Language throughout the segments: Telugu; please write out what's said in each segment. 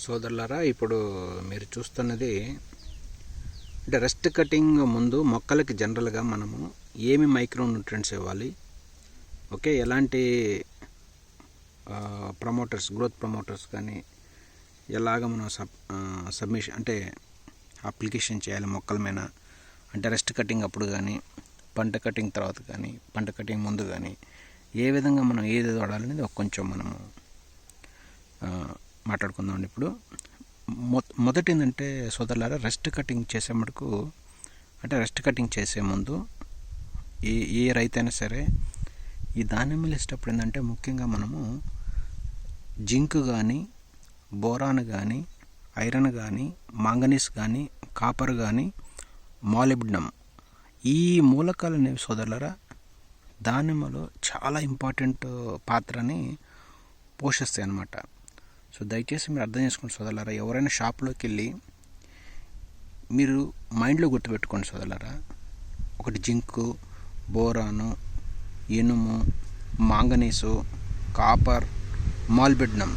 సోదరులారా ఇప్పుడు మీరు చూస్తున్నది అంటే రెస్ట్ కటింగ్ ముందు మొక్కలకి జనరల్గా మనము ఏమి మైక్రో న్యూట్రియంట్స్ ఇవ్వాలి? ఓకే ఎలాంటి ప్రమోటర్స్ గ్రోత్ ప్రమోటర్స్ కానీ ఎలాగ మనం సబ్ సబ్మిషన్ అంటే అప్లికేషన్ చేయాలి మొక్కల మీద? అంటే రెస్ట్ కటింగ్ అప్పుడు కానీ పంట కటింగ్ తర్వాత కానీ పంట కటింగ్ ముందు కానీ ఏ విధంగా మనం ఏది వాడాలనేది కొంచెం మనము మాట్లాడుకుందాం ఇప్పుడు. మొ మొదటి ఏంటంటే సోదరులారా రెస్ట్ కటింగ్ చేసే మటుకు అంటే రెస్ట్ కటింగ్ చేసే ముందు ఏ ఏ రైతైనా సరే ఈ దానిమ్మలు వేసేటప్పుడు ఏంటంటే ముఖ్యంగా మనము జింక్ కానీ బోరాన్ కానీ ఐరన్ కానీ మాంగనీస్ కానీ కాపర్ కానీ మాలిబ్డమ్ ఈ మూలకాలు అనేవి సోదరులరా దానిమ్మలో చాలా ఇంపార్టెంట్ పాత్రని పోషిస్తాయి అన్నమాట సో దయచేసి మీరు అర్థం చేసుకోండి సోదరులారా ఎవరైనా షాప్లోకి వెళ్ళి మీరు మైండ్లో గుర్తుపెట్టుకోండి సోదరులారా. ఒకటి జింకు బోరాను ఇనుము మాంగనీసు కాపర్ మాల్బెడ్నం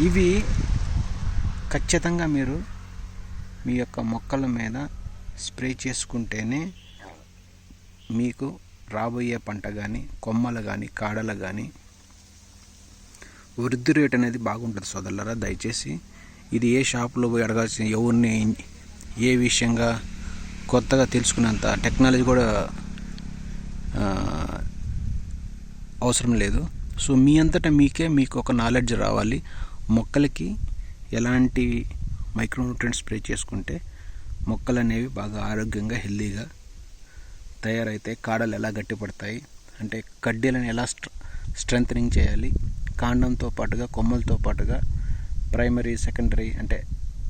ఇవి ఖచ్చితంగా మీరు మీ యొక్క మొక్కల మీద స్ప్రే చేసుకుంటేనే మీకు రాబోయే పంట కానీ కొమ్మలు కానీ కాడలు కానీ వృద్ధి రేట్ అనేది బాగుంటుంది సోదరులరా. దయచేసి ఇది ఏ షాప్లో పోయి అడగాల్సిన ఎవరిని ఏ విషయంగా కొత్తగా తెలుసుకునేంత టెక్నాలజీ కూడా అవసరం లేదు. సో మీ అంతటా మీకే మీకు ఒక నాలెడ్జ్ రావాలి. మొక్కలకి ఎలాంటి మైక్రోన్యూట్రియంట్ స్ప్రే చేసుకుంటే మొక్కలు అనేవి బాగా ఆరోగ్యంగా హెల్తీగా తయారైతే కాడలు ఎలా గట్టిపడతాయి అంటే కడ్డీలను ఎలా స్ట్ర స్ట్రెంథనింగ్ చేయాలి కాండంతో పాటుగా కొమ్మలతో పాటుగా ప్రైమరీ సెకండరీ అంటే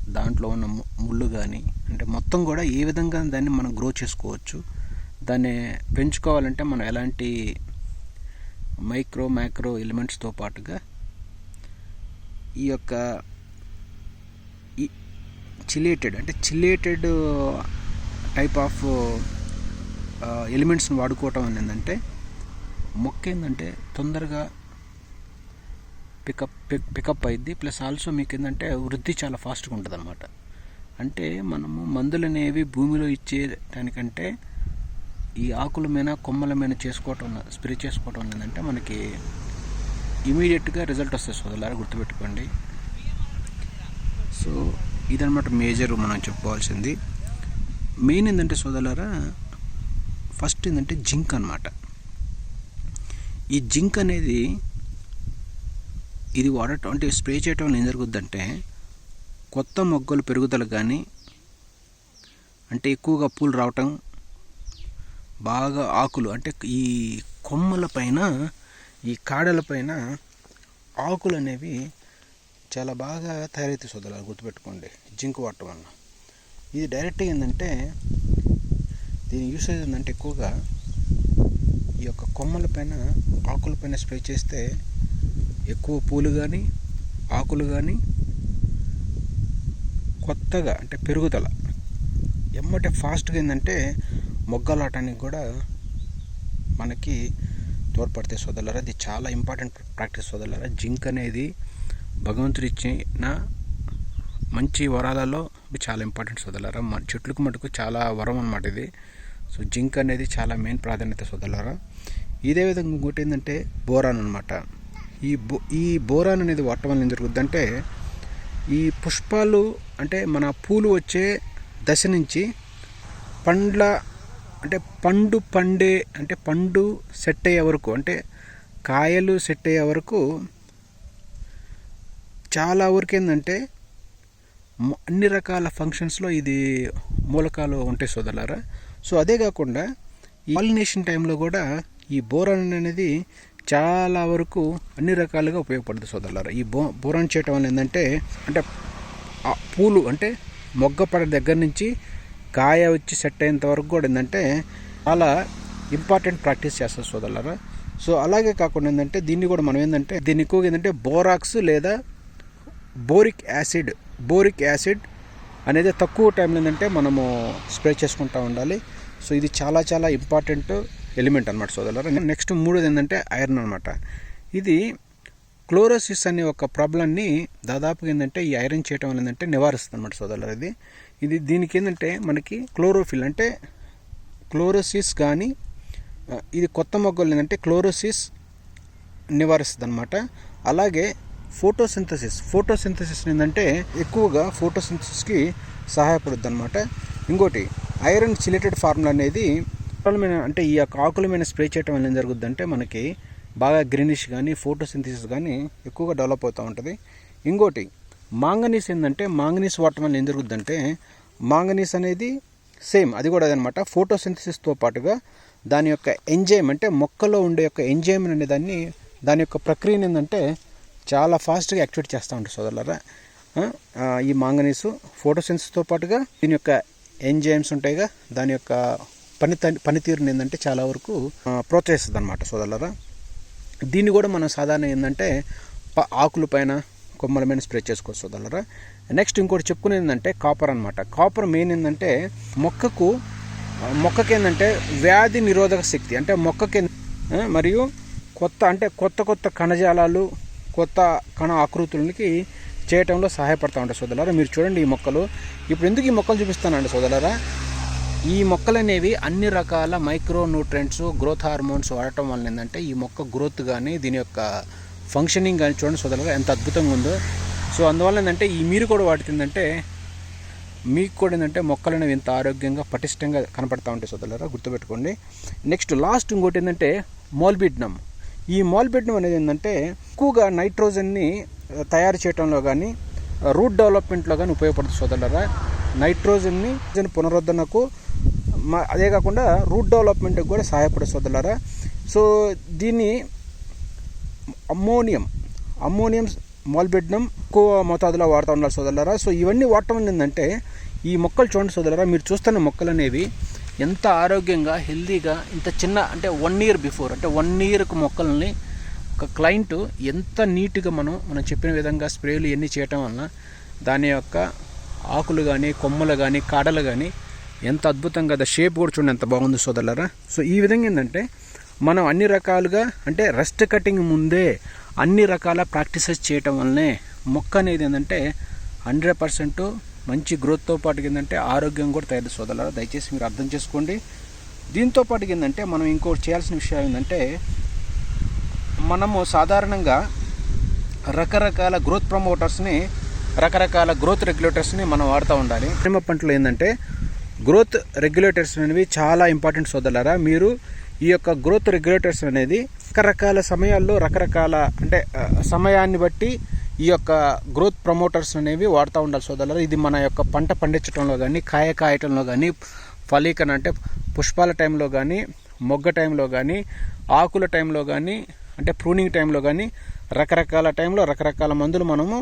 దాంట్లో ఉన్న ము- ముళ్ళు కానీ అంటే మొత్తం కూడా ఏ విధంగా దాన్ని మనం గ్రో చేసుకోవచ్చు దాన్ని పెంచుకోవాలంటే మనం ఎలాంటి మైక్రో మ్యాక్రో ఎలిమెంట్స్తో పాటుగా ఈ యొక్క ఈ చిలేటెడ్ అంటే చిలేటెడ్ టైప్ ఆఫ్ ఎలిమెంట్స్ని వాడుకోవటం అనేది ఏంటంటే మొక్క ఏంటంటే తొందరగా పికప్ పికప్ అయింది ప్లస్ ఆల్సో మీకు ఏంటంటే వృద్ధి చాలా ఫాస్ట్గా ఉంటుంది అనమాట అంటే మనము మందులు అనేవి భూమిలో ఇచ్చే దానికంటే ఈ ఆకుల మీద కొమ్మల మీద చేసుకోవటం స్ప్రే చేసుకోవటం ఏంటంటే మనకి ఇమీడియట్గా రిజల్ట్ వస్తుంది. సోదరులారా గుర్తుపెట్టుకోండి. సో ఇదనమాట మేజర్ మనం చెప్పుకోవాల్సింది. మెయిన్ ఏంటంటే సోదరులారా ఫస్ట్ ఏంటంటే జింక్ అన్నమాట. ఈ జింక్ అనేది ఇది వాడటం అంటే స్ప్రే చేయటం వల్ల ఏం జరుగుద్దంటే కొత్త మొగ్గలు పెరుగుదల కానీ అంటే ఎక్కువగా పూలు రావటం బాగా ఆకులు అంటే ఈ కొమ్మల పైన ఈ కాడల పైన ఆకులు అనేవి చాలా బాగా తయారవుతాయి సోదరులు గుర్తుపెట్టుకోండి. జింక్ వాడటం వల్ల ఇది డైరెక్ట్గా ఏంటంటే దీని యూసేజ్ ఏంటంటే ఎక్కువగా ఈ యొక్క కొమ్మల పైన ఆకుల పైన స్ప్రే చేస్తే ఎక్కువ పూలు కానీ ఆకులు కానీ కొత్తగా అంటే పెరుగుదల. ఎమ్మటే ఫాస్ట్గా ఏంటంటే మొగ్గలాటానికి కూడా మనకి తోడ్పడితే సోదరులారా అది చాలా ఇంపార్టెంట్ ప్రాక్టీస్ సోదరులారా. జింక్ అనేది భగవంతుడు ఇచ్చిన మంచి వరాలలో చాలా ఇంపార్టెంట్ సోదరులారా. మన చెట్లకు మటుకు చాలా వరం అనమాట ఇది. సో జింక్ అనేది చాలా మెయిన్ ప్రాధాన్యత సోదరులారా. ఇదే విధంగా ఇంకోటి ఏంటంటే బోరాన్ అనమాట ఈ బో ఈ బోరాన్ అనేది వాడటం వల్ల ఏం జరుగుద్దంటే ఈ పుష్పాలు అంటే మన పూలు వచ్చే దశ నుంచి పండ్ల అంటే పండు పండే అంటే పండు సెట్ అయ్యే వరకు అంటే కాయలు సెట్ అయ్యే వరకు చాలా వరకు ఏంటంటే అన్ని రకాల ఫంక్షన్స్లో ఇది మూలకాలు ఉంటాయి సోదరులారా. సో అదే కాకుండా పాలినేషన్ టైంలో కూడా ఈ బోరాన్ అనేది చాలా వరకు అన్ని రకాలుగా ఉపయోగపడుతుంది సోదరులారా. ఈ బో బోరాన్ చేయటం వల్ల ఏంటంటే అంటే పూలు అంటే మొగ్గ పడే దగ్గర నుంచి కాయ వచ్చి సెట్ అయ్యేంత వరకు కూడా ఏంటంటే చాలా ఇంపార్టెంట్ ప్రాక్టీస్ చేస్తారు సోదరులారా. సో అలాగే కాకుండా ఏంటంటే దీన్ని కూడా మనం ఏంటంటే దీన్ని ఎక్కువగా ఏంటంటే బోరాక్స్ లేదా బోరిక్ యాసిడ్ బోరిక్ యాసిడ్ అనేది తక్కువ టైంలో ఏంటంటే మనము స్ప్రే చేసుకుంటూ ఉండాలి. సో ఇది చాలా చాలా ఇంపార్టెంట్ ఎలిమెంట్ అనమాట సోదరులారా. నెక్స్ట్ మూడోది ఏంటంటే ఐరన్ అనమాట ఇది క్లోరోసిస్ అనే ఒక ప్రాబ్లమ్ని దాదాపుగా ఏంటంటే ఈ ఐరన్ చేయటం వల్ల ఏంటంటే నివారిస్తుంది అనమాట సోదరులారా ఇది. ఇది దీనికి ఏంటంటే మనకి క్లోరోఫిల్ అంటే క్లోరోసిస్ కానీ ఇది కొత్త మొగ్గలు ఏంటంటే క్లోరోసిస్ నివారిస్తుంది అనమాట అలాగే ఫోటోసింథసిస్ ఫోటోసింథసిస్ ఏంటంటే ఎక్కువగా ఫోటోసింథసిస్కి సహాయపడుద్ది అనమాట ఇంకోటి ఐరన్ చిలేటెడ్ ఫార్ములా అనేది మీద అంటే ఈ యొక్క ఆకుల మీద స్ప్రే చేయటం వల్ల ఏం జరుగుద్ది అంటే మనకి బాగా గ్రీనిష్ కానీ ఫోటోసింథసిస్ కానీ ఎక్కువగా డెవలప్ అవుతూ ఉంటుంది. ఇంకోటి మాంగనీస్ ఏంటంటే మాంగనీస్ వాడటం వల్ల ఏం జరుగుద్దంటే మాంగనీస్ అనేది సేమ్ అది కూడా అదనమాట. ఫోటోసింథసిస్తో పాటుగా దాని యొక్క ఎంజైమ్ అంటే మొక్కలో ఉండే యొక్క ఎంజైమ్ అనే దాన్ని దాని యొక్క ప్రక్రియను ఏంటంటే చాలా ఫాస్ట్గా యాక్టివేట్ చేస్తూ ఉంటుంది సోదరులరా. ఈ మాంగనీసు ఫోటోసిన్స్తో పాటుగా దీని యొక్క ఎంజైమ్స్ ఉంటాయిగా దాని యొక్క పని పనితీరుని ఏంటంటే చాలా వరకు ప్రోత్సహిస్తుంది అనమాట సోదరులరా. దీన్ని కూడా మనం సాధారణ ఏంటంటే ఆకుల పైన కొమ్మల మీద స్ప్రే చేసుకోవచ్చు సోదరులరా. నెక్స్ట్ ఇంకోటి చెప్పుకునేది ఏంటంటే కాపర్ అనమాట కాపర్ మెయిన్ ఏంటంటే మొక్కకు మొక్కకి ఏంటంటే వ్యాధి నిరోధక శక్తి అంటే మొక్కకి మరియు కొత్త అంటే కొత్త కొత్త కణజాలాలు కొత్త కణ ఆకృతులకి చేయటంలో సహాయపడతా ఉంటాయి సోదరులారా. మీరు చూడండి ఈ మొక్కలు. ఇప్పుడు ఎందుకు ఈ మొక్కలు చూపిస్తానండి సోదరులారా? ఈ మొక్కలు అనేవి అన్ని రకాల మైక్రో న్యూట్రెంట్స్ గ్రోత్ హార్మోన్స్ వాడటం వల్ల ఏంటంటే ఈ మొక్క గ్రోత్ కానీ దీని యొక్క ఫంక్షనింగ్ కానీ చూడండి సోదరుగా ఎంత అద్భుతంగా ఉందో. సో అందువల్ల ఏంటంటే ఈ మీరు కూడా వాడుతుందంటే మీకు కూడా ఏంటంటే మొక్కలు అనేవి ఎంత ఆరోగ్యంగా పటిష్టంగా కనపడతా ఉంటాయి సోదరులారా గుర్తుపెట్టుకోండి. నెక్స్ట్ లాస్ట్ ఇంకోటి ఏంటంటే మోల్బిడ్నం. ఈ మోల్బిడ్నం అనేది ఏంటంటే ఎక్కువగా నైట్రోజన్ని తయారు చేయడంలో కానీ రూట్ డెవలప్మెంట్లో కానీ ఉపయోగపడుతుంది సోదరులరా. నైట్రోజన్ని పునరుద్ధరణకు మా అదే కాకుండా రూట్ డెవలప్మెంట్కి కూడా సహాయపడే సోదరులరా. సో దీన్ని అమ్మోనియం అమ్మోనియం మాల్బెడ్నం ఎక్కువ మోతాదులో వాడుతూ ఉండాలి సోదరులరా. సో ఇవన్నీ వాడటం ఏంటంటే ఈ మొక్కలు చూడండి సోదరులరా మీరు చూస్తున్న మొక్కలు అనేవి ఎంత ఆరోగ్యంగా హెల్దీగా ఇంత చిన్న అంటే వన్ ఇయర్ బిఫోర్ అంటే వన్ ఇయర్కు మొక్కల్ని ఒక క్లయింట్ ఎంత నీట్గా మనం మనం చెప్పిన విధంగా స్ప్రేలు ఎన్ని చేయటం వలన దాని యొక్క ఆకులు కానీ కొమ్మలు కానీ కాడలు కానీ ఎంత అద్భుతంగా ద షేప్ కూడా చూడండి ఎంత బాగుంది సోదరులరా. సో ఈ విధంగా ఏంటంటే మనం అన్ని రకాలుగా అంటే రెస్ట్ కటింగ్ ముందే అన్ని రకాల ప్రాక్టీసెస్ చేయటం వల్లనే మొక్క అనేది ఏంటంటే హండ్రెడ్ పర్సెంట్ మంచి గ్రోత్తో పాటు ఏంటంటే ఆరోగ్యం కూడా తయారు సోదరులరా. దయచేసి మీరు అర్థం చేసుకోండి. దీంతో పాటు ఏంటంటే మనం ఇంకోటి చేయాల్సిన విషయం ఏంటంటే మనము సాధారణంగా రకరకాల గ్రోత్ ప్రమోటర్స్ని రకరకాల గ్రోత్ రెగ్యులేటర్స్ని మనం వాడుతూ ఉండాలి. నిమ్మ పంటలు ఏంటంటే గ్రోత్ రెగ్యులేటర్స్ అనేవి చాలా ఇంపార్టెంట్ సోదరులారా. మీరు ఈ యొక్క గ్రోత్ రెగ్యులేటర్స్ అనేది రకరకాల సమయాల్లో రకరకాల అంటే సమయాన్ని బట్టి ఈ యొక్క గ్రోత్ ప్రమోటర్స్ అనేవి వాడుతూ ఉండాలి సోదరులారా. ఇది మన యొక్క పంట పండించడంలో కానీ కాయ కాయటంలో కానీ ఫలీకన అంటే పుష్పాల టైంలో కానీ మొగ్గ టైంలో కానీ ఆకుల టైంలో కానీ అంటే ప్రూనింగ్ టైంలో కానీ రకరకాల టైంలో రకరకాల మందులు మనము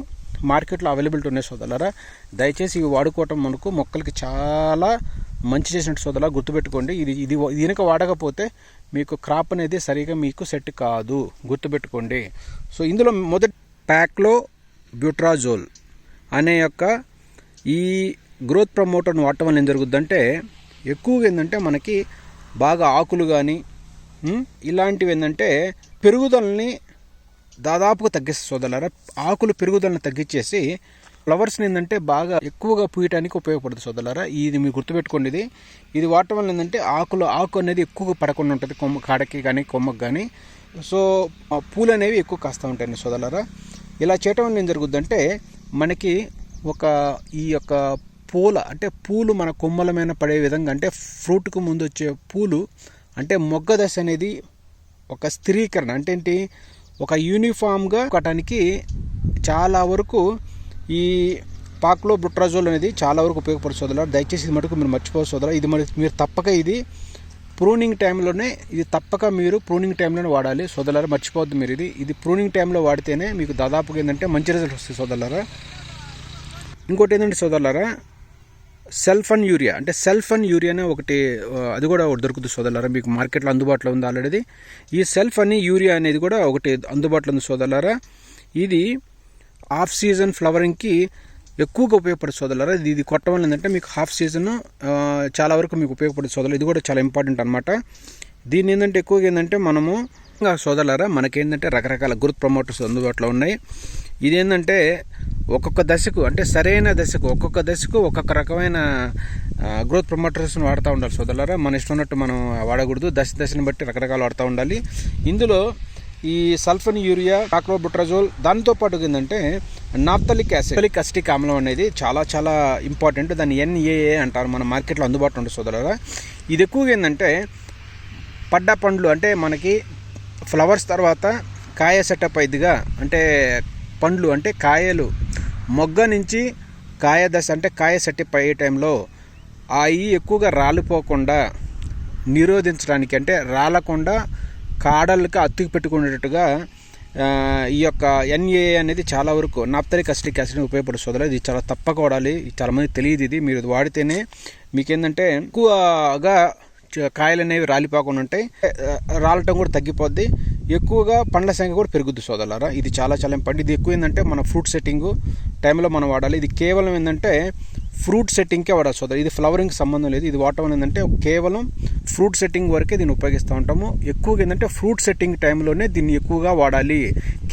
మార్కెట్లో అవైలబిలిటీ ఉన్నాయి సోదరులారా. దయచేసి ఇవి వాడుకోవటం మనకు మొక్కలకి చాలా మంచి చేసినట్టు సోదరులా గుర్తుపెట్టుకోండి. ఇది ఇది దీనికి వాడకపోతే మీకు క్రాప్ అనేది సరిగా మీకు సెట్ కాదు. గుర్తుపెట్టుకోండి. సో ఇందులో మొదటి ప్యాక్లో బ్యూట్రాజోల్ అనే యొక్క ఈ గ్రోత్ ప్రమోటర్ను వాడటం వల్ల ఏం జరుగుద్దంటే ఎక్కువగా ఏంటంటే మనకి బాగా ఆకులు కానీ ఇలాంటివి ఏంటంటే పెరుగుదలని దాదాపుగా తగ్గిస్తుంది సోదరులారా. ఆకులు పెరుగుదలను తగ్గించేసి ఫ్లవర్స్ని ఏంటంటే బాగా ఎక్కువగా పూయటానికి ఉపయోగపడుతుంది సోదరులారా. ఇది మీరు గుర్తుపెట్టుకోండి ఇది. ఇది వాడటం వల్ల ఏంటంటే ఆకులు ఆకు అనేది ఎక్కువగా పడకుండా ఉంటుంది. కొమ్మ కాడకి కానీ కొమ్మకి కానీ. సో ఆ పూలు అనేవి ఎక్కువ కాస్తూ ఉంటాయండి సోదరులారా. ఇలా చేయటం వల్ల ఏం జరుగుద్దంటే మనకి ఒక ఈ యొక్క పూల అంటే పూలు మన కొమ్మల మీద పడే విధంగా అంటే ఫ్రూట్కు ముందు వచ్చే పూలు అంటే మొగ్గ దశ అనేది ఒక స్థిరీకరణ అంటే ఏంటి ఒక యూనిఫామ్గా కట్టడానికి చాలా వరకు ఈ పాక్లో బుట్రాజోల్ అనేది చాలా వరకు ఉపయోగపడుతుంది సోదరులారా. దయచేసి ఇది మటుకు మీరు మర్చిపోవచ్చు సోదరా ఇది మరి మీరు తప్పక ఇది ప్రూనింగ్ టైంలోనే ఇది తప్పక మీరు ప్రూనింగ్ టైంలోనే వాడాలి సోదరులారా. మర్చిపోవద్దు మీరు ఇది. ఇది ప్రూనింగ్ టైంలో వాడితేనే మీకు దాదాపుగా ఏంటంటే మంచి రిజల్ట్ వస్తుంది సోదరులారా. ఇంకోటి ఏంటంటే సోదరులారా సెల్ఫ్ అండ్ యూరియా అంటే సెల్ఫ్ అండ్ యూరియా అనే ఒకటి అది కూడా ఒకటి దొరుకుతుంది సోదరులారా. మీకు మార్కెట్లో అందుబాటులో ఉంది ఆల్రెడీ. ఈ సెల్ఫ్ అని యూరియా అనేది కూడా ఒకటి అందుబాటులో ఉంది సోదరులారా. ఇది ఆఫ్ సీజన్ ఫ్లవరింగ్కి ఎక్కువగా ఉపయోగపడుతుంది సోదరులారా. ఇది ఇది కొట్టడం వల్ల ఏంటంటే మీకు హాఫ్ సీజన్ చాలా వరకు మీకు ఉపయోగపడుతుంది సోదరులు. ఇది కూడా చాలా ఇంపార్టెంట్ అనమాట దీన్ని ఏంటంటే ఎక్కువగా ఏంటంటే మనము సోదరులారా మనకేంటంటే రకరకాల గ్రోత్ ప్రమోటర్స్ అందుబాటులో ఉన్నాయి. ఇదేంటంటే ఒక్కొక్క దశకు అంటే సరైన దశకు ఒక్కొక్క దశకు ఒక్కొక్క రకమైన గ్రోత్ ప్రమోటర్స్ని వాడుతూ ఉండాలి సోదరులారా. మన ఇష్టం ఉన్నట్టు మనం వాడకూడదు. దశ దశని బట్టి రకరకాలు వాడుతూ ఉండాలి. ఇందులో ఈ సల్ఫన్ యూరియా కాక్రోబుట్రజోల్ దాంతో పాటు ఏంటంటే నాప్తలిక్ యాసిడ్ అసిటిక్ ఆమ్లం అనేది చాలా చాలా ఇంపార్టెంట్. దాన్ని ఎన్ఏఏ అంటారు. మన మార్కెట్లో అందుబాటులో ఉంటుంది సోదరులారా. ఇది ఎక్కువగా ఏంటంటే పడ్డ పండ్లు అంటే మనకి ఫ్లవర్స్ తర్వాత కాయ సెటప్ అయిదిగా అంటే పండ్లు అంటే కాయలు మొగ్గ నుంచి కాయ దశ అంటే కాయ సెటప్ అయ్యే టైంలో ఆ ఈ ఎక్కువగా రాలిపోకుండా నిరోధించడానికి అంటే రాలకుండా కాడలకు అత్తుకు పెట్టుకునేటట్టుగా ఈ యొక్క ఎన్ఏ అనేది చాలా వరకు నాప్తరిక్ అసిటిక్ యాసిడ్ ఉపయోగపడుతుంది. ఇది చాలా తప్పక వాడాలి. ఇది తెలియదు ఇది. మీరు వాడితేనే మీకేంటంటే ఎక్కువగా కాయలు అనేవి రాలిపోకుండా ఉంటాయి. రాలటం కూడా తగ్గిపోద్ది. ఎక్కువగా పండ్ల సంఖ్య కూడా పెరుగుద్ది సోదరులారా. ఇది చాలా చాలా ఇంపార్టెంట్. ఇది ఎక్కువ ఏంటంటే మన ఫ్రూట్ సెట్టింగ్ టైంలో మనం వాడాలి. ఇది కేవలం ఏంటంటే ఫ్రూట్ సెట్టింగ్కే వాడాలి సోదరు. ఇది ఫ్లవరింగ్ సంబంధం లేదు. ఇది వాడటం ఏంటంటే కేవలం ఫ్రూట్ సెట్టింగ్ వరకే దీన్ని ఉపయోగిస్తూ ఉంటాము. ఎక్కువగా ఏంటంటే ఫ్రూట్ సెట్టింగ్ టైంలోనే దీన్ని ఎక్కువగా వాడాలి.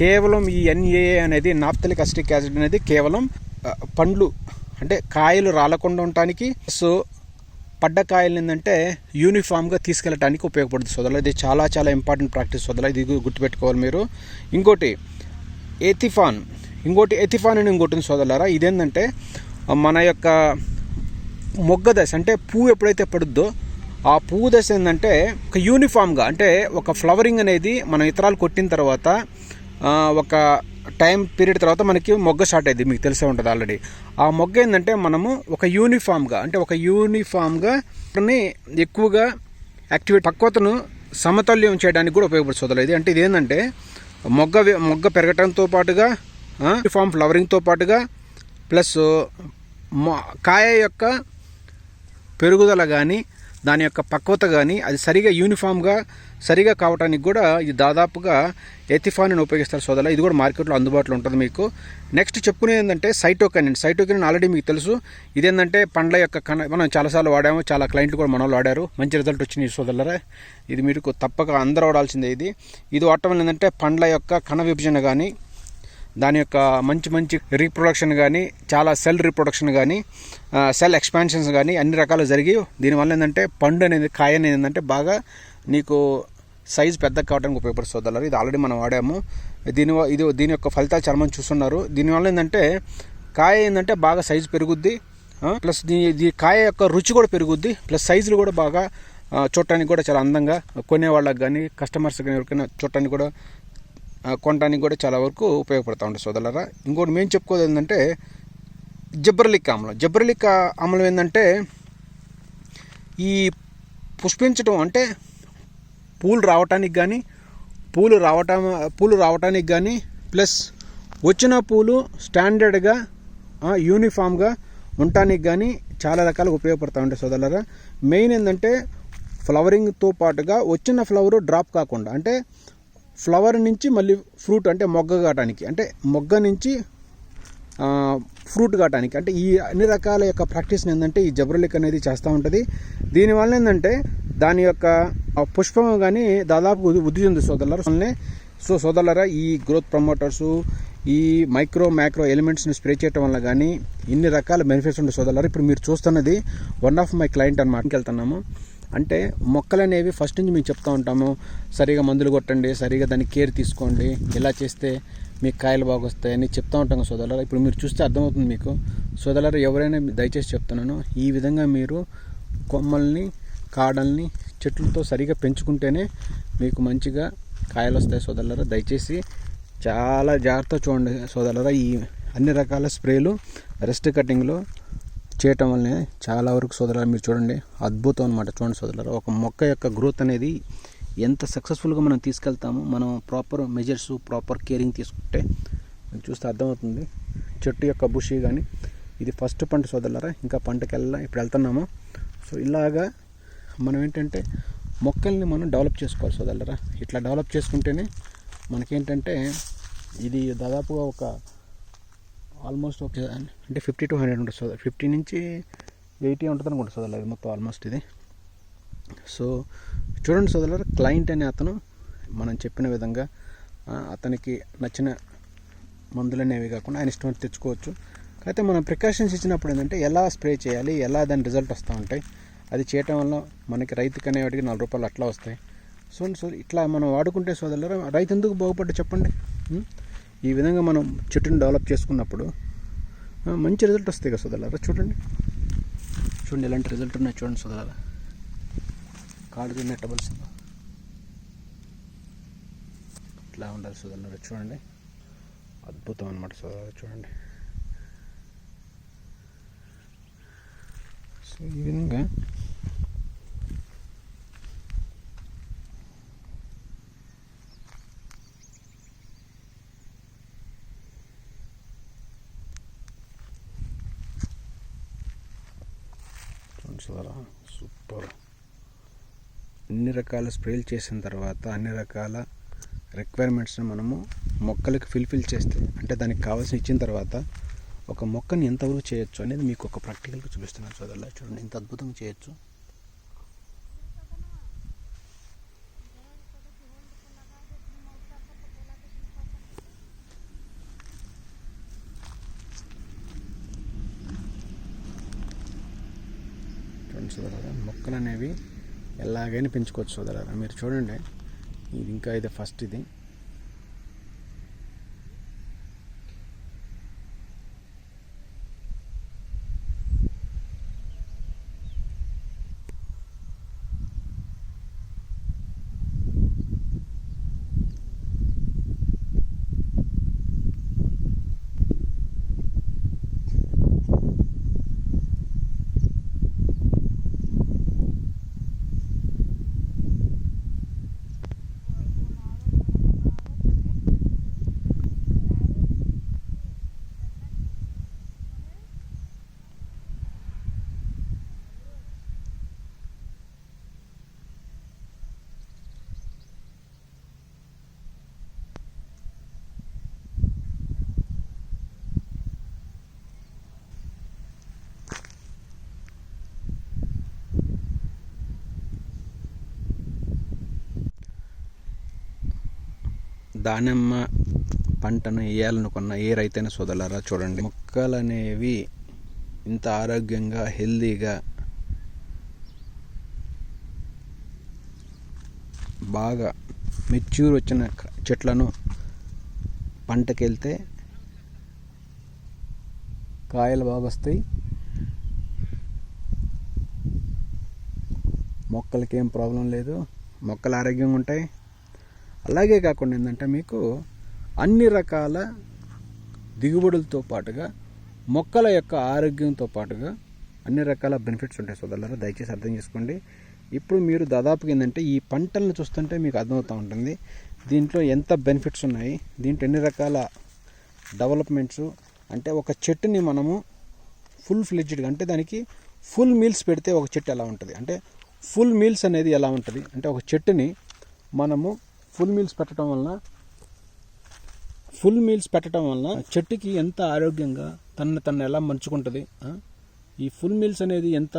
కేవలం ఈ ఎన్ఏఏ అనేది నాప్తలిక్ అస్టిక్ యాసిడ్ అనేది కేవలం పండ్లు అంటే కాయలు రాలకుండా ఉండటానికి సో పడ్డ కాయలు ఏంటంటే యూనిఫామ్గా తీసుకెళ్ళడానికి ఉపయోగపడుతుంది సోదరులు ఇది చాలా చాలా ఇంపార్టెంట్ ప్రాక్టీస్ సోదరులు ఇది గుర్తుపెట్టుకోవాలి మీరు. ఇంకోటి ఎథిఫాన్. ఇంకోటి ఎథిఫాన్ అని ఇంకోటి ఉంది సోదరులారా. ఇదేంటంటే మన యొక్క మొగ్గ దశ అంటే పువ్వు ఎప్పుడైతే పడుద్దో ఆ పువ్వు దశ ఏంటంటే ఒక యూనిఫామ్గా అంటే ఒక ఫ్లవరింగ్ అనేది మనం ఇతరాలు కొట్టిన తర్వాత ఒక టైం పీరియడ్ తర్వాత మనకి మొగ్గ స్టార్ట్ అయింది మీకు తెలిసే ఉంటుంది ఆల్రెడీ. ఆ మొగ్గ ఏంటంటే మనము ఒక యూనిఫామ్గా అంటే ఒక యూనిఫామ్గా ఎక్కువగా యాక్టివేట్ పక్వతను సమతుల్యం చేయడానికి కూడా ఉపయోగపడుతుంది ఇది అంటే ఇది ఏంటంటే మొగ్గ మొగ్గ పెరగటంతో పాటుగా యూనిఫామ్ ఫ్లవరింగ్తో పాటుగా ప్లస్ మొ- కాయ యొక్క పెరుగుదల కానీ దాని యొక్క పక్వత కానీ అది సరిగా యూనిఫామ్గా సరిగా కావడానికి కూడా ఇది దాదాపుగా ఎథిఫాన్ ఉపయోగిస్తారు సోదరులు ఇది కూడా మార్కెట్లో అందుబాటులో ఉంటుంది మీకు. నెక్స్ట్ చెప్పుకునేది ఏంటంటే సైటోకైనిన్ సైటోకైనిన్ ఆల్రెడీ మీకు తెలుసు. ఇదేంటంటే పండ్ల యొక్క కణ మనం చాలాసార్లు వాడాము. చాలా క్లయింట్లు కూడా మన వాడారు. మంచి రిజల్ట్ వచ్చినాయి సోదరులరా. ఇది మీకు తప్పక అందరూ వాడాల్సిందే ఇది. ఇది వాడటం వల్ల ఏంటంటే పండ్ల యొక్క కణ విభజన కానీ దాని యొక్క మంచి మంచి రీప్రొడక్షన్ కానీ చాలా సెల్ రీప్రొడక్షన్ కానీ సెల్ ఎక్స్పాన్షన్స్ కానీ అన్ని రకాలు జరిగి దీనివల్ల ఏంటంటే పండు అనేది కాయ అనేది ఏంటంటే బాగా నీకు సైజ్ పెద్ద కావడానికి ఉపయోగపడుతుంది ఇది ఆల్రెడీ మనం వాడాము. దీని ఇది దీని యొక్క ఫలితాలు చాలా మంది చూస్తున్నారు. దీనివల్ల ఏంటంటే కాయ ఏంటంటే బాగా సైజు పెరుగుద్ది. ప్లస్ దీని కాయ యొక్క రుచి కూడా పెరుగుద్ది. ప్లస్ సైజులు కూడా బాగా చూడటానికి కూడా చాలా అందంగా కొనే వాళ్ళకి కానీ కస్టమర్స్ కానీ ఎవరికైనా చూడటానికి కూడా కొనడానికి కూడా చాలా వరకు ఉపయోగపడుతూ ఉంటుంది సోదరులరా. ఇంకోటి మేము చెప్పుకోదు ఏంటంటే జబ్రలిక్ ఆమ్లం. జబ్రలిక్ ఆమ్లం ఏంటంటే ఈ పుష్పించడం అంటే పూలు రావటానికి కానీ పూలు రావటం పూలు రావటానికి కానీ ప్లస్ వచ్చిన పూలు స్టాండర్డ్గా యూనిఫామ్గా ఉండటానికి కానీ చాలా రకాలుగా ఉపయోగపడతా ఉంటాయి సోదరులరా. మెయిన్ ఏంటంటే ఫ్లవరింగ్తో పాటుగా వచ్చిన ఫ్లవర్ డ్రాప్ కాకుండా అంటే ఫ్లవర్ నుంచి మళ్ళీ ఫ్రూట్ అంటే మొగ్గ కావడానికి అంటే మొగ్గ నుంచి ఫ్రూట్ కావటానికి. అంటే ఈ అన్ని రకాల యొక్క ప్రాక్టీస్ని ఏంటంటే ఈ జబ్రలిక్ అనేది చేస్తూ ఉంటుంది. దీనివల్ల ఏంటంటే దాని యొక్క పుష్పం కానీ దాదాపు వృద్ధి చెంది సోదరులరా. సో సోదరులరా ఈ గ్రోత్ ప్రమోటర్స్ ఈ మైక్రో మ్యాక్రో ఎలిమెంట్స్ని స్ప్రే చేయటం వల్ల కానీ ఇన్ని రకాల బెనిఫిట్స్ ఉండే సోదరులారా. ఇప్పుడు మీరు చూస్తున్నది వన్ ఆఫ్ మై క్లయింట్ అనమాట వెళ్తున్నాము. అంటే మొక్కలు అనేవి ఫస్ట్ నుంచి మేము చెప్తా ఉంటాము. సరిగా మందులు కొట్టండి సరిగా దాన్ని కేర్ తీసుకోండి. ఇలా చేస్తే మీకు కాయలు బాగా వస్తాయని చెప్తా ఉంటాం కదా సోదరులారా. ఇప్పుడు మీరు చూస్తే అర్థమవుతుంది మీకు. సోదరులారా ఎవరైనా దయచేసి చెప్తున్నాను ఈ విధంగా మీరు కొమ్మల్ని కాడల్ని చెట్లతో సరిగా పెంచుకుంటేనే మీకు మంచిగా కాయలు వస్తాయి సోదరులారా. దయచేసి చాలా జాగ్రత్త చూడండి సోదరులారా. ఈ అన్ని రకాల స్ప్రేలు రెస్ట్ కటింగ్లో చేయటం వల్లనే చాలా వరకు సోదరులారా మీరు చూడండి అద్భుతం అనమాట చూడండి సోదరులు ఒక మొక్క యొక్క గ్రోత్ అనేది ఎంత సక్సెస్ఫుల్గా మనం తీసుకెళ్తామో మనం ప్రాపర్ మెజర్స్ ప్రాపర్ కేరింగ్ తీసుకుంటే మీకు చూస్తే అర్థమవుతుంది. చెట్టు యొక్క బుషి కానీ ఇది ఫస్ట్ పంట సోదరులరా ఇంకా పంటకెళ్ళ ఇప్పుడు వెళ్తున్నాము. సో ఇలాగా మనం ఏంటంటే మొక్కల్ని మనం డెవలప్ చేసుకోవాలి సోదరులరా. ఇట్లా డెవలప్ చేసుకుంటేనే మనకేంటంటే ఇది దాదాపుగా ఒక ఆల్మోస్ట్ ఒక అంటే ఫిఫ్టీ టు హండ్రెడ్ ఉంటుంది సోదరు ఫిఫ్టీ నుంచి ఎయిటీ ఉంటుంది అనుకుంటుంది సోదరులు అది మొత్తం ఆల్మోస్ట్ ఇది. సో చూడండి సోదరు క్లయింట్ అనే అతను మనం చెప్పిన విధంగా అతనికి నచ్చిన మందులు అనేవి కాకుండా ఆయన ఇష్టం తెచ్చుకోవచ్చు. అయితే మనం ప్రికాషన్స్ ఇచ్చినప్పుడు ఏంటంటే ఎలా స్ప్రే చేయాలి ఎలా దాని రిజల్ట్ వస్తూ ఉంటాయి అది చేయటం వల్ల మనకి రైతుకి అనేవాటికి నాలుగు రూపాయలు అట్లా వస్తాయి. సో సో ఇట్లా మనం వాడుకుంటే సోదరులు రైతు ఎందుకు బాగుపడ్డా చెప్పండి? ఈ విధంగా మనం చెట్టుని డెవలప్ చేసుకున్నప్పుడు మంచి రిజల్ట్ వస్తాయి కదా సోదరులారా చూడండి. చూడండి ఎలాంటి రిజల్ట్ ఉన్నాయి చూడండి సోదరులారా. కాడు కింద ఎట్టవలసిందో ఇట్లా ఉండాలి సోదరులారా చూడండి. అద్భుతం అనమాట సోదరులారా చూడండి. సో ఈ విధంగా చూడండి సోదరా సూపర్ అన్ని రకాల స్ప్రేలు చేసిన తర్వాత అన్ని రకాల రిక్వైర్మెంట్స్ని మనము మొక్కలకు ఫిల్ఫిల్ చేస్తే అంటే దానికి కావాల్సిన ఇచ్చిన తర్వాత ఒక మొక్కని ఎంతవరకు చేయొచ్చు అనేది మీకు ఒక ప్రాక్టికల్గా చూపిస్తున్నాను సోదరులా చూడండి ఇంత అద్భుతంగా చేయొచ్చు. చూడండి సోదరా మొక్కలు అనేవి ఎలాగైనా పెంచుకోవచ్చు సోదరారా. మీరు చూడండి ఇది ఇంకా ఇది ఫస్ట్ ఇది. దానిమ్మ పంటను వేయాలనుకున్న ఏ రైతైనా సోదరులారా చూడండి. మొక్కలు అనేవి ఇంత ఆరోగ్యంగా హెల్దీగా బాగా మెచ్యూర్ వచ్చిన చెట్లను పంటకెళ్తే కాయలు బాగా వస్తాయి. మొక్కలకి ఏం ప్రాబ్లం లేదు. మొక్కలు ఆరోగ్యంగా ఉంటాయి. అలాగే కాకుండా ఏంటంటే మీకు అన్ని రకాల దిగుబడులతో పాటుగా మొక్కల యొక్క ఆరోగ్యంతో పాటుగా అన్ని రకాల బెనిఫిట్స్ ఉంటాయి సోదరులారా. దయచేసి అర్థం చేసుకోండి. ఇప్పుడు మీరు దాదాపుగా ఏంటంటే ఈ పంటలను చూస్తుంటే మీకు అర్థమవుతూ ఉంటుంది. దీంట్లో ఎంత బెనిఫిట్స్ ఉన్నాయి? దీంట్లో ఎన్ని రకాల డెవలప్మెంట్స్ అంటే ఒక చెట్టుని మనము ఫుల్ ఫ్లెడ్జ్డ్గా అంటే దానికి ఫుల్ మీల్స్ పెడితే ఒక చెట్టు ఎలా ఉంటుంది? అంటే ఫుల్ మీల్స్ అనేది ఎలా ఉంటుంది? అంటే ఒక చెట్టుని మనము ఫుల్ మీల్స్ పెట్టడం వలన ఫుల్ మీల్స్ పెట్టడం వలన చెట్టుకి ఎంత ఆరోగ్యంగా తన తను ఎలా మంచుకుంటుంది ఈ ఫుల్ మీల్స్ అనేది ఎంత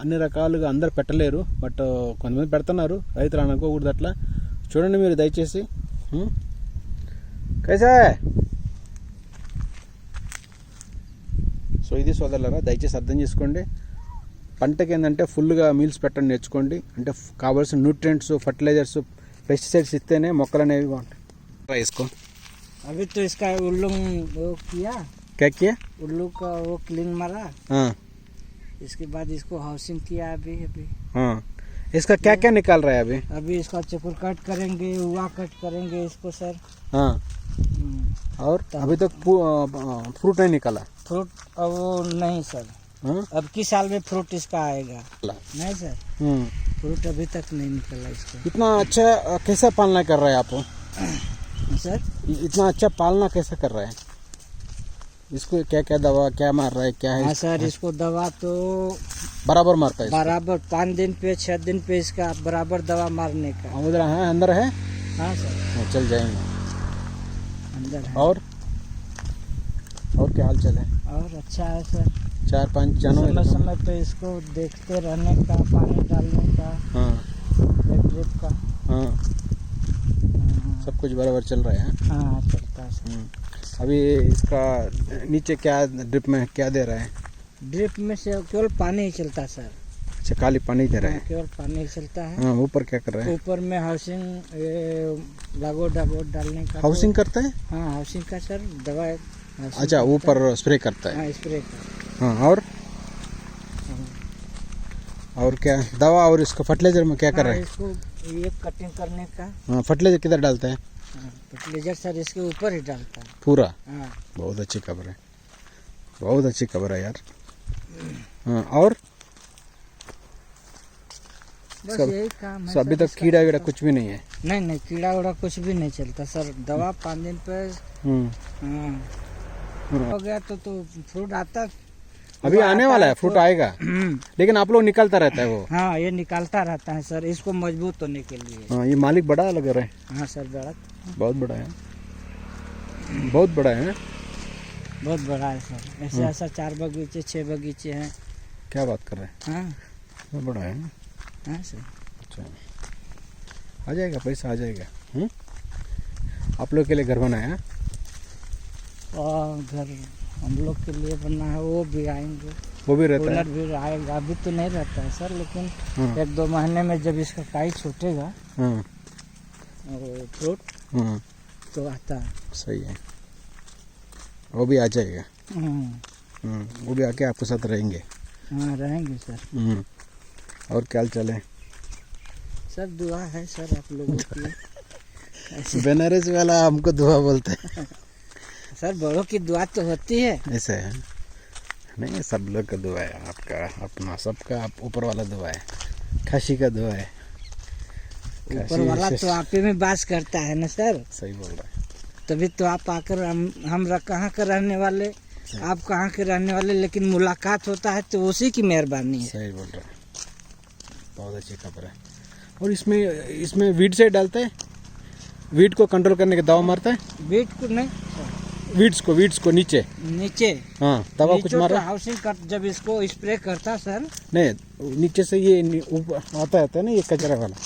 అన్ని రకాలుగా అందరు పెట్టలేరు బట్ కొంతమంది పెడుతున్నారు రైతులు అనుకోకూడదు అట్లా. చూడండి మీరు దయచేసి కైసా! సో ఇది సోదరులరా దయచేసి అర్థం చేసుకోండి. పంటకి ఏంటంటే ఫుల్గా మీల్స్ పెట్టడం నేర్చుకోండి. అంటే కావాల్సిన న్యూట్రియంట్స్ ఫర్టిలైజర్స్ పెస్టిసైడ్స్ ఇస్తేనే మొక్కలు అనేవి బాగుంటాయి వేసుకో अभी तो इसका उल्लू वो किया క్యాక్యా उल्लू का वो क्लीन मारा इसके बाद इसको हाउसिंग किया अभी अभी इसका क्या क्या निकाल रहा है अभी अभी इसका चकुर कट करेंगे हुआ कट करेंगे इसको सर हाँ हम्म, और अभी तक फ्रूट नहीं निकाला फ्रूट अब वो नहीं सर हाँ अब की साल में फ्रूट इसका आएगा नहीं सर हम्म। फ्रूट अभी तक नहीं निकला इसका। इतना अच्छा कैसा पालना कर रहे हैं आप? सर? इतना अच्छा पालना कैसे कर रहे हैं? इसको क्या क्या दवा क्या मार रहा है क्या है हाँ सर इसको दवा तो बराबर मारता है बराबर पाँच दिन पे छह दिन पे इसका बराबर दवा मारने का। उधर है अंदर है? हाँ सर। हाँ, चल जाएँगे। अंदर है। और? और क्या हाल चाल है? और अच्छा है सर। चार पाँच जानवर समय समय पे इसको देखते रहने का पानी डालने का हाँ। ड्रिप का। हाँ। सब कुछ बराबर चल रहा है हाँ? चलता है हम्म। अभी इसका नीचे क्या ड्रिप में क्या दे रहा है? ड्रिप में से केवल पानी ही चलता है सर। अच्छा खाली पानी दे रहा है? केवल पानी ही चलता है। हाँ ऊपर क्या कर रहा है? ऊपर में हाउसिंग लागो डाबो डालने का तो- हाउसिंग करता है? हाँ हाउसिंग का सर दवा अच्छा ऊपर स्प्रे करता है। है हाँ स्प्रे का हाँ। और? और क्या? दवा और इसको फर्टिलाइज़र में क्या कर रहा हाँ, है? इसको ये कटिंग करने का। हाँ फर्टिलाइज़र किधर डालता है? हाँ, फर्टिलाइज़र सर इसके ऊपर ही डालता है। पूरा? हाँ। बहुत अच्छी खबर है। बहुत अच्छी खबर है यार। हाँ और? बस सब- यही काम है अभी तक कीड़ा वीड़ा कुछ भी नहीं है? नहीं नहीं कीड़ा उड़ा कुछ भी नहीं चलता सर। दवा पाँच दिन पे हम्म, हाँ। हाँ। हो गया तो तो फ्रूट आता अभी आने वाला है फ्रूट आएगा। हम्म, लेकिन आप लोग निकलता रहता है वो। हाँ ये निकालता रहता है सर इसको मज़बूत होने के लिए। हाँ ये मालिक बड़ा लग रहा है। हाँ सर बड़ा। बहुत बड़ा है। बहुत बड़ा है। बहुत बड़ा है सर। ऐसे हम्म। ऐसा चार बगीचे छह बगीचे हैं। क्या बात कर रहे हैं? हाँ। बड़ा है। हाँ सर। अच्छा। आ जाएगा पैसा आ जाएगा। हम्म? आप लोग के लिए घर बनाया घर हम लोग के लिए बनना है वो भी आएँगे। वो भी रहता है? भी आएगा अभी तो नहीं रहता है सर लेकिन हाँ। एक दो महीने में जब इसका काई छूटेगा हाँ। फ्रूट हाँ। तो आता है। सही है। वो भी आ जाएगा? हम्म, हम्म, वो भी आके आपके साथ रहेंगे? हाँ रहेंगे सर। और क्या चले सर दुआ है सर आप लोगों की। बनारस वाला हमको दुआ बोलते हैं। सर बड़ों की दुआ तो होती है। ऐसे है। नहीं सब लोग का दुआ है आपका अपना सबका आप ऊपर वाला दुआ है खासी का दुआ है। ऊपर वाला तो आप ही में बास करता है ना सर? सही बोल रहा है। तभी तो आप आकर हम हम कहाँ के रहने वाले? आप कहाँ के रहने वाले? लेकिन मुलाकात होता है तो उसी की मेहरबानी है। सही बोल रहा है। बहुत अच्छी खबर है। और इसमें इसमें वीड से डालते है? वीट को कंट्रोल करने के दवा मारता है? बीट को नहीं। वीड्स को वीड्स को नीचे। नीचे। हाँ दवा कुछ मार। रहा हाउसिंग कर जब इसको स्प्रे करता सर नहीं नीचे से ये आता रहता है ना ये कचरा वाला।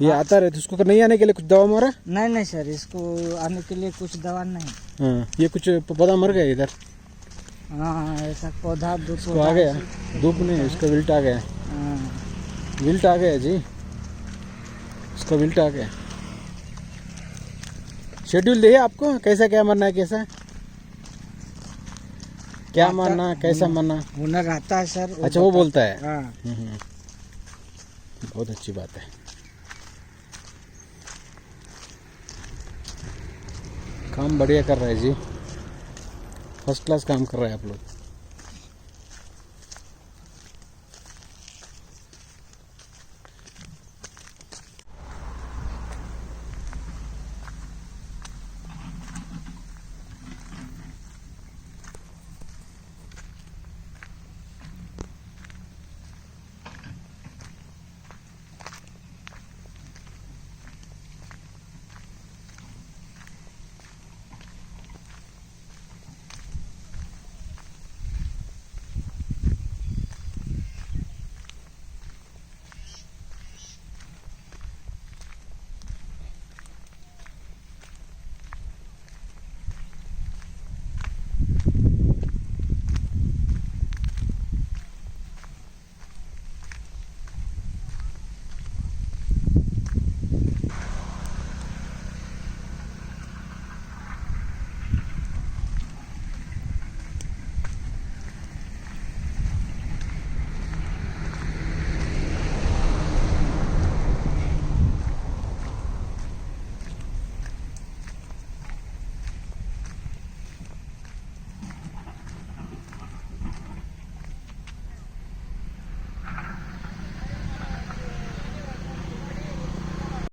ये हाँ। आता रहता है उसको नहीं आने के लिए कुछ दवा मारा? नहीं नहीं सर इसको आने के लिए कुछ दवा नहीं। हाँ ये कुछ पौधा मर गया इधर? हाँ ऐसा पौधा दो इसको आ गया? धूप नहीं इसका विल्ट आ गया। हाँ, विल्ट आ गया जी। इसका विल्ट आ गया। शेड्यूल दिए आपको कैसा क्या मरना है कैसा? क्या मरना कैसा मरना? हुनर आता है सर अच्छा वो बोलता है। हाँ। हम्म, हम्म। बहुत अच्छी बात है। काम बढ़िया कर रहे हैं जी। फ़र्स्ट क्लास काम कर रहे हैं आप लोग।